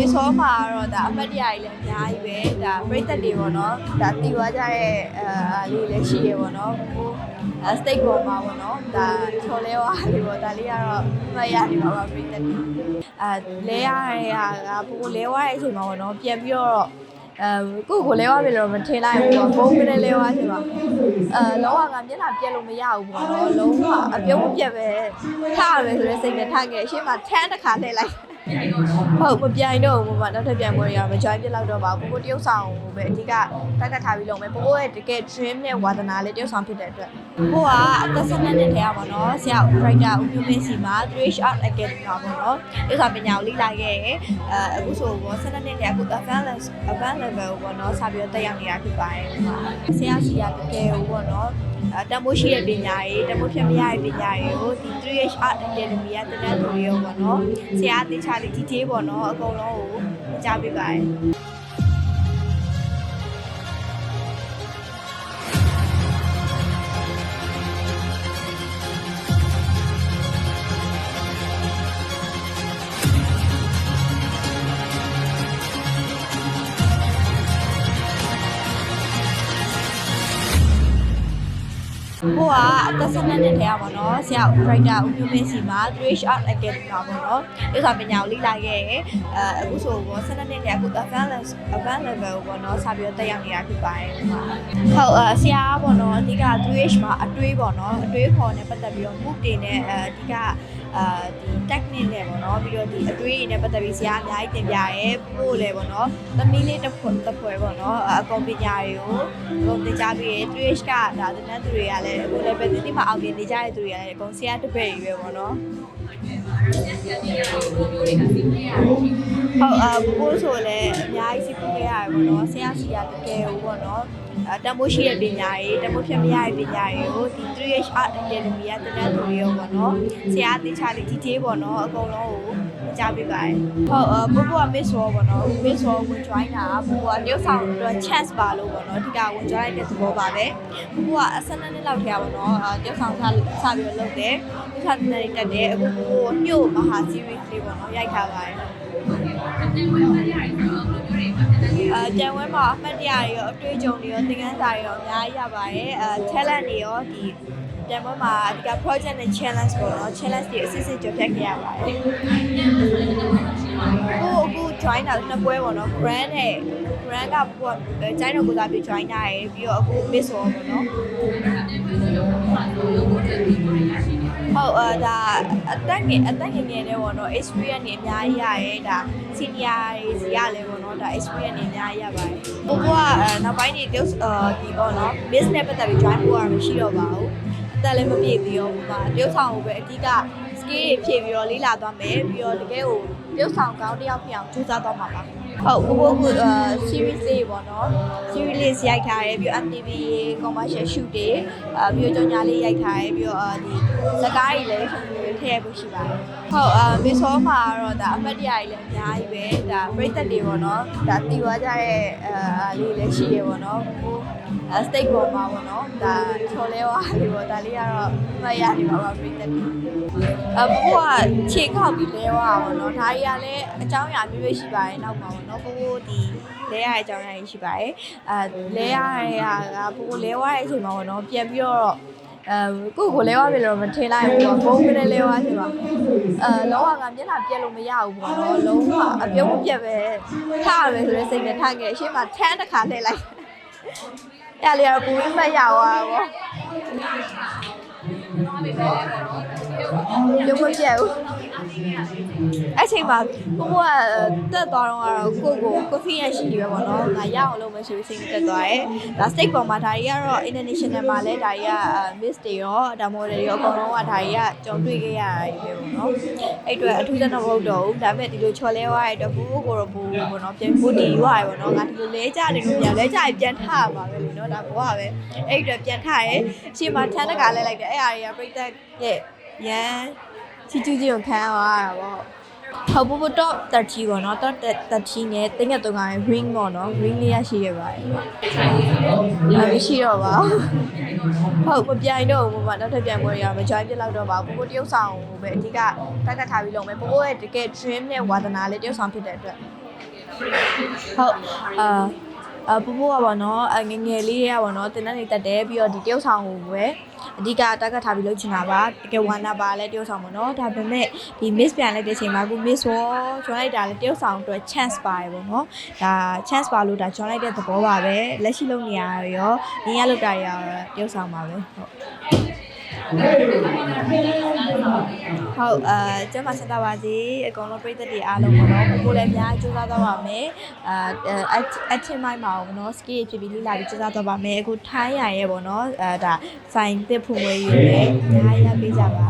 မေဆောမှာတော့ဒါအမှတ်တရကြီးလည်းအများကြီးပဲဒါပြိသက်တွေပေါ့နော်ဒါတီွားကြတဲ့အာလေးလည်းရှိရပေါ့နော်ဟိုအဲစတိတ်ပေါ်မှာပေါ့နော်ဒါချော်လဲဝါလေးပေါ့ဒါလေးကတော့မရနေပါပါပြိသက်တွေအဲလဲရတဲ့ဟာကပိုလဲဝါရဲ့အချိန်မှာပေါ့နော်ပြန်ပြီးတော့အဲကိုကိုလဲဝါပြီလို့မထင်လိုက်ဘူးပေါ့ဘုံကလေးလဲဝါချိန်မှာအဲလောကကမျက်နှာပြက်လို့မရဘူးပေါ့နော်လုံးဝအပြုံးမပြက်ပဲထားရမယ်ဆိုတဲ့စိတ်နဲ့ထားခဲ့အရှိမထမ်းတစ်ခါလှည့်လိုက် ဟုတ်မပြိုင်တော့ဘူးမမနောက်ထပ်ပြန်ပွဲရမ join ပြလောက်တော့ပါဘူးကိုကိုတရုတ်ဆောင်ကိုပဲအဓိကတက်ကတ်ထားပြီးလုပ်မယ်ပိုကိုရဲ့တကယ် dream နဲ့ဝါသနာလေးတရုတ်ဆောင်ဖြစ်တဲ့အတွက်ကိုကအသက်12နှစ်ထဲကပေါ့နော်ဆရာ writer ဦးမျိုးမင်းစီမှာ 3H Art Academy မှာပေါ့နော်တရုတ်ဆောင်ပညာကိုလေ့လာခဲ့ရအဲအခုဆိုပေါ့12နှစ်ထဲအခု advanced advanced level ကိုပေါ့နော်စပြီးတော့တက်ရောက်နေတာဖြစ်ပါတယ်ဆရာစီကတကယ်ကိုပေါ့နော်အဲ တမိုးရှိတဲ့ပညာရေးတမိုးဖြစ်မရတဲ့ပညာရေးကိုဒီ 3H Art Academy ကတင်တဲ့သူတွေရောပေါ့နော်ဆရာတေချာလေး detail ပေါ့နော်အကုန်လုံးကိုကြားပြပါတယ် ဟိုကအသက်12နှစ်ထဲကပေါ့နော်ဆရာ writer ဦးမျိုးမင်းစီမှာ 3H Art Academy မှာပေါ့နော်ဒီစာပညာကိုလေ့လာခဲ့ရအဲအခုဆိုပေါ့12နှစ်ထဲအခု advanced advanced level ကိုပေါ့နော်စပြီးတော့တက်ရောက်နေတာဖြစ်ပါတယ်ဟုတ်အဲဆရာကပေါ့နော်အဓိက 3H မှာအတွေးပေါ့နော်အတွေးခေါ်နဲ့ပတ်သက်ပြီးတော့ move တွေနဲ့အဲအဓိက အာဒီ technique နဲ့ပေါ့နော်ပြီးတော့ဒီအတွေးတွေနဲ့ပတ်သက်ပြီးဆရာအများကြီးတင်ပြရဲပို့လဲပေါ့နော်သမီးလေးတစ်ဖွဲ့တစ်ဖွဲ့ပေါ့နော်အကောင်ပညာတွေကိုအကုန်သင်ကြားပြီးရဲ 3H ကဒါသင်တန်းသူတွေကလည်းအခုလည်းပဲတိတိမအောင်မြင်နေကြတဲ့သူတွေကလည်းအကုန်ဆရာတစ်ပည့်ကြီးပဲပေါ့နော်ဟုတ်အာဘိုးဆိုလည်းအများကြီးစီးပူခဲ့ရတယ်ပေါ့နော်ဆရာစီကတကယ်ဟိုပေါ့နော်အဲ တမိုးရှိတဲ့ပညာရေးတမိုးဖြစ်မရတဲ့ပညာရေးကိုဒီ 3H Art Academy ကတင်တဲ့သူတွေရောပေါ့နော်ဆရာတေချာလေး detail ပေါ့နော်အကုန်လုံးကိုကြားပြပါတယ်ဟုတ်အဘိုးဘိုးက miss ရောပေါ့နော် miss ရောဝင် join တာဘိုးကတရုတ်ဆောင်အတွက် chance ပါလို့ပေါ့နော်အဓိကဝင် join တဲ့သဘောပါပဲဘိုးကအစနနှစ်လောက်ထဲပေါ့နော်တရုတ်ဆောင်စစပြီးတော့လုပ်တယ်ဒီခါတည်းတက်တယ်အခုဘိုးညို့မဟာ series လေးပေါ့နော်ရိုက်ထားပါတယ် အဲကြံဝဲမှာအမှတ်တရတွေရောအတွေ့အကြုံတွေရောသင်ခန်းစာတွေရောအများကြီးရပါတယ်အဲ talent တွေရောဒီကြံဝဲမှာအဓိက project နဲ့ challenge ပေါ့နော် challenge တွေအစစ်စစ်ကျော်ဖြတ်ခဲ့ရပါတယ်ကိုအခု join တာနှစ်ပွဲပေါ့နော် brand နဲ့ brand ကကိုကကျိုင်းတော်ကိုစားပြီး join တာရယ်ပြီးတော့အခု miss ရောပေါ့နော်ဟုတ်အာ ဒါအတက်ငယ်အတက်ငယ်ငယ်တဲ့ပေါ့နော် experience နေအများကြီးရရဲဒါ senior တွေစီရလဲပေါ့နော်ဒါ experience နေအများကြီးရပါတယ်ကိုကနောက်ပိုင်းဒီတုပ်အာဒီပေါ့နော် miss နဲ့ပတ်သက်ပြီး join ဖို့ရမရှိတော့ပါဘူးအသက်လည်းမပြည့်သေးရောပါတရုတ်ဆောင်ကိုပဲအဓိက skill တွေဖြည့်ပြီးတော့လေ့လာသွားမယ်ပြီးတော့တကယ်ကိုတရုတ်ဆောင်ကောင်းတစ်ယောက်ဖြစ်အောင်ကြိုးစားသွားမှာပါဟုတ်ကိုကိုက series လေးပေါ့နော် series လေးရိုက်ထားတယ်ပြီးတော့ MTV commercial shoot တွေအာပြီးတော့ကြောင်ညာလေးရိုက်ထားတယ်ပြီးတော့ဒီစကားတွေလည်းထည့်ရဖို့ရှိပါတယ်ဟုတ်အာမီဆောမှာတော့ဒါအမှတ်တရကြီးလည်းအများကြီးပဲဒါပြိသက်တွေပေါ့နော်ဒါတီွားကြတဲ့အာလေးလည်းရှိရပေါ့နော်ဟိုအဲ steak ပေါ်မှာပေါ့နော်ဒါချော်လဲဝါလေးပေါ့ဒါလေးကတော့မရနေပါပါပြိသက်တွေအဘိုးကခြေခောက်ပြီးလဲဝါပေါ့နော်ဒါကြီးကလည်းအကြောင်းအရာမျိုးမျိုးရှိပါတယ်နောက်မှာပေါ့နော်ဘိုးဒီလဲရတဲ့အကြောင်းအရာကြီးရှိပါတယ်အဲလဲရတဲ့ဟာကဘိုးလဲဝါတဲ့အချိန်မှာပေါ့နော်ပြန်ပြီးတော့အဲကိုကိုလဲဝါပြီလို့မထင်လိုက်ဘူးပေါ့ဘုံကလေးလဲဝါချိန်မှာအဲလောကကမျက်နှာပြက်လို့မရဘူးပေါ့နော်လုံးဝအပြုံးမပြက်ပဲထားရမယ်ဆိုတဲ့စိတ်နဲ့ထားခဲ့အရှိမထမ်းတစ်ခါလှည့်လိုက် အဲ့လေကတော့ပူပြီးမှတ် ရသွားတာပေါ့ရုပ်မပြတ်ဘူးအဲ့ချိန်မှာကိုကတက်သွားတော့ကတော့ကိုကိုကိုဖီရရှိပဲပေါ့နော်ငါရအောင်လုပ်မယ်ဆိုပြီးစိတ်တက်သွားတယ်ဒါ state ပေါ်မှာဒါတွေကတော့ international မှာလည်းဒါတွေက miss တွေရောဒါ model တွေရောအကုန်လုံးကဒါတွေကကြုံတွေ့ခဲ့ရတာပဲပေါ့နော်အဲ့အတွက်အထူးသဖြင့်တော့မဟုတ်တော့ဘူးဒါပေမဲ့ဒီလိုချော်လဲသွားတဲ့အတွက်ဘူးကိုတော့ဘူးပေါ့နော်ပြန်ဘူးတီရွာရပေါ့နော်ငါဒီလိုလဲကြတယ်လို့ပြန်လဲကြရင်ပြန်ထရပါပဲလေနော်ဒါဘောကပဲအဲ့အတွက်ပြန်ထရဲအချိန်မှာထမ်းတကာလဲလိုက်တယ်အဲ့အရာတွေကပြိတက်ရဲ့ရန်ချီကျူးချင်းကိုခံရတာပေါ့ဟုတ်ဘူးတော့30ပေါ့နော်တော့30နဲ့တင်းငယ်တုံးက ring ပေါ့နော် ring လေးရရှိရပါတယ်။မရှိတော့ပါဘူး။ဟုတ်မပြိုင်တော့ဘူးမမနောက်ထပ်ပြိုင်ပွဲရမ join ပြလောက်တော့ပါဘူး။ပို့တရုတ်ဆောင်ပဲအဓိကတက်ကတ်ထားပြီးလုပ်မယ်။ပို့ရဲ့တကယ် dream နဲ့ဝါသနာလေးတရုတ်ဆောင်ဖြစ်တဲ့အတွက်ဟုတ်အာ အပူပူကပေါ့နော်အငယ်ငယ်လေးတွေကပေါ့နော်တင်တဲ့နေတက်တယ်ပြီးတော့ဒီတရုတ်ဆောင်ကိုပဲအဓိကတက်ကတ်ထားပြီးလုပ်ချင်တာပါတကယ်ဝါနာပါလဲတရုတ်ဆောင်ပေါ့နော်ဒါပေမဲ့ဒီ miss ပြန်လိုက်တဲ့ချိန်မှာအခု miss ဝေါ်ကျွမ်းလိုက်တာလဲတရုတ်ဆောင်အတွက် chance ပါတယ်ပေါ့နော်ဒါ chance ပါလို့ဒါကျွမ်းလိုက်တဲ့သဘောပါပဲလက်ရှိလုပ်နေရရောရင်းရလုပ်တာရောတရုတ်ဆောင်ပါပဲဟုတ် ဟုတ်အဲကျမဆက်တာပါစီအကုန်လုံးပြည်သက်တွေအားလုံးပေါ့နော်ကိုကိုလည်းအများကြီးစူးစမ်းသွားပါမယ်အဲအချင်းမိုင်းပါအောင်နော်စကီဖြစ်ပြီးလိလာပြီးစူးစမ်းသွားပါမယ်အခုထိုင်းရရဲ့ပေါ့နော်အဲဒါဆိုင်တစ်ဖူမွေးယူလည်းအများကြီးရပေးကြပါ